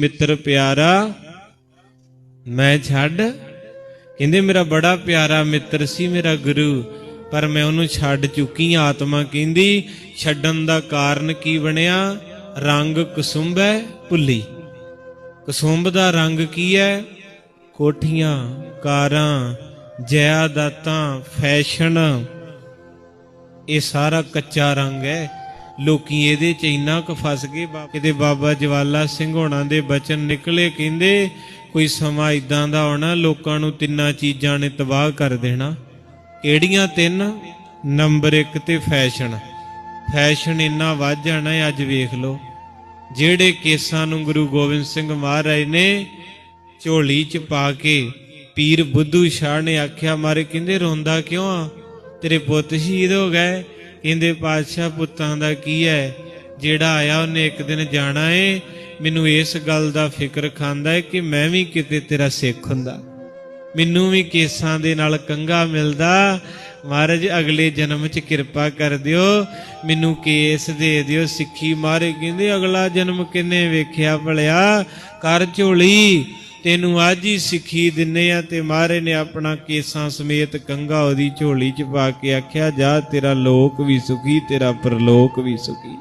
ਮਿੱਤਰ ਪਿਆਰਾ, ਮੈਂ ਛੱਡ। ਕਹਿੰਦੇ, ਮੇਰਾ ਬੜਾ ਪਿਆਰਾ ਮਿੱਤਰ ਸੀ, ਮੇਰਾ ਗੁਰੂ, ਪਰ ਮੈਂ ਉਹਨੂੰ ਛੱਡ ਚੁੱਕੀ ਆਤਮਾ ਕਹਿੰਦੀ, ਛੱਡਣ ਦਾ ਕਾਰਨ ਕੀ ਬਣਿਆ? ਰੰਗ ਕੁਸੁੰਭ ਹੈ ਭੁੱਲੀ। ਕਸੁੰਬ ਦਾ ਰੰਗ ਕੀ ਹੈ? ਕੋਠੀਆਂ, ਕਾਰਾਂ, ਜਾਇਦਾਦਾਂ, ਫੈਸ਼ਨ, ਇਹ ਸਾਰਾ ਕੱਚਾ ਰੰਗ ਹੈ। ਲੋਕੀ ਇਹਦੇ ਚ ਇੰਨਾ ਕੁ ਫਸ ਗਏ ਕਿਤੇ ਬਾਬਾ ਜਵਾਲਾ ਸਿੰਘ ਹੋਣਾ ਦੇ ਬਚਨ ਨਿਕਲੇ ਕਹਿੰਦੇ, ਕੋਈ ਸਮਾਂ ਇਦਾਂ ਦਾ ਆਉਣਾ, ਲੋਕਾਂ ਨੂੰ ਤਿੰਨਾਂ ਚੀਜ਼ਾਂ ਨੇ ਤਬਾਹ ਕਰ ਦੇਣਾ। ਕਿਹੜੀਆਂ ਤਿੰਨ? ਨੰਬਰ 1 ਤੇ ਫੈਸ਼ਨ। ਫੈਸ਼ਨ ਇੰਨਾ ਵੱਧ ਜਾਣਾ ਅੱਜ ਵੇਖ ਲਓ। ਜਿਹੜੇ ਕੇਸਾਂ ਨੂੰ ਗੁਰੂ ਗੋਬਿੰਦ ਸਿੰਘ ਮਹਾਰਾਜ ਨੇ, ਝੋਲੀ ਚ ਪਾ ਕੇ ਪੀਰ ਬੁੱਧੂ ਸ਼ਾਹ ਨੇ ਆਖਿਆ, ਮਾਰੇ ਕਹਿੰਦੇ, ਰੋਂਦਾ ਕਿਉਂ ਆ? ਤੇਰੇ ਪੁੱਤ ਸ਼ਹੀਦ ਹੋ ਗਏ। ਕਹਿੰਦੇ ਪਾਤਸ਼ਾਹ ਪੁੱਤਾਂ ਦਾ ਕੀ ਹੈ? ਜਿਹੜਾ ਆਇਆ, ਉਹਨੇ ਇੱਕ ਦਿਨ ਜਾਣਾ ਏ। ਮੈਨੂੰ ਇਸ ਗੱਲ ਦਾ ਫਿਕਰ ਖਾਂਦਾ ਹੈ ਕਿ ਮੈਂ ਵੀ ਕਿਤੇ ਤੇਰਾ ਸਿੱਖ ਹੁੰਦਾ। ਮੈਨੂੰ ਵੀ ਕੇਸਾਂ ਦੇ ਨਾਲ ਕੰਗਾ ਮਿਲਦਾ। ਮਹਾਰਾਜ, ਅਗਲੇ ਜਨਮ 'ਚ ਕਿਰਪਾ ਕਰ ਦਿਓ। ਮੈਨੂੰ ਕੇਸ ਦੇ ਦਿਓ। ਸਿੱਖੀ ਮਾਰੇ ਕਹਿੰਦੇ, ਅਗਲਾ ਜਨਮ ਕਿੰਨੇ ਵੇਖਿਆ ਭਲਿਆ? ਕਰ ਝੋਲੀ। ਤੈਨੂੰ ਅੱਜ ਹੀ ਸਿੱਖੀ ਦਿੰਨੇ ਆ ਤੇ ਮਹਾਰੇ ਨੇ ਆਪਣਾ ਕੇਸਾਂ ਸਮੇਤ ਕੰਗਾ ਉਹਦੀ ਝੋਲੀ 'ਚ ਪਾ ਕੇ ਆਖਿਆ, ਜਾ ਤੇਰਾ ਲੋਕ ਵੀ ਸੁਖੀ, ਤੇਰਾ ਪਰਲੋਕ ਵੀ ਸੁਖੀ।